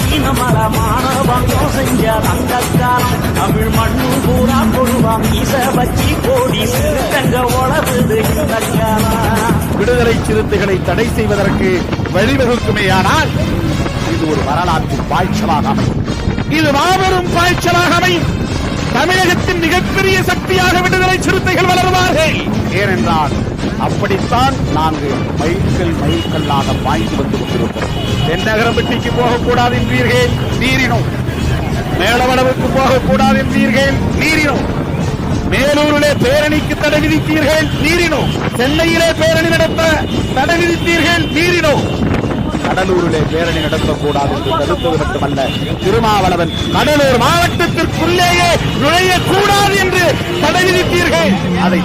மானமளமான பங்கம் செஞ்ச தங்கக்காலம் தமிழ் மண்ணு பூரா கொடுவாம் ஈச வச்சி கோடி சிறுத்தங்க வளருது இந்த காலம் விடுதலை சிறுத்தைகளை தடை செய்வதற்கு வழிவகுக்குமேயானால் இது ஒரு வரலாற்று பாய்ச்சலாக அமையும். இது மாபெரும் பாய்ச்சலாக அமையும். தமிழகத்தின் மிகப்பெரிய சக்தியாக விடுதலை சிறுத்தைகள் வளருவார்கள். ஏனென்றால் அப்படித்தான் நாங்கள் மைல்கள் மைல்கல்லாக பாய்ந்து வந்து கொண்டிருக்கிறோம் தென்னகரம்பட்டிக்கு போகக்கூடாது என்பீர்கள் நீரினோம். மேலவளவுக்கு போகக்கூடாது என்பீர்கள் நீரினோம். மேலூரிலே பேரணிக்கு தடை விதித்தீர்கள் நீரினோ சென்னையிலே பேரணி நடத்த தடை விதித்தீர்கள் நீரினோ கடலூரிலே பேரணி நடத்தக்கூடாது என்று தடுப்பது மட்டுமல்ல. திருமாவளவன் கடலூர் மாவட்டத்திற்குள்ளேயே நுழையக்கூடாது என்று தடை விதித்தீர்கள். அதை